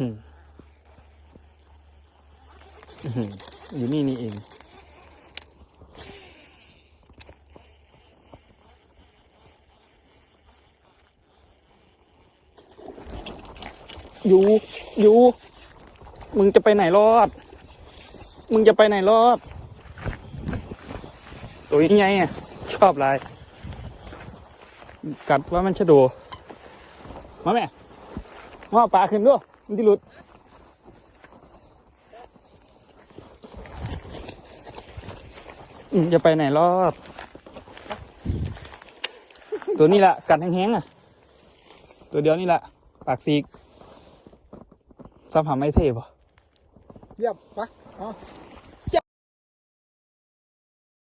อื้อหืออื้อหืออยู่นี่นี่เองอยู่อยู่มึงจะไปไหนรอด มึงจะไปไหนรอด ตัวยังไงอะ ชอบลาย กัดว่ามันชะโดมาแม่มาเอาปลาขึ้นด้วย มันที่หลุดอืมจะไปไหนรอดตัวนี้แหละกัดแห้งๆอะ ตัวเดียวนี่แหละ ปากซีกซ้ำหาไม่เทป่ะเยี่ยมปะอ๋อ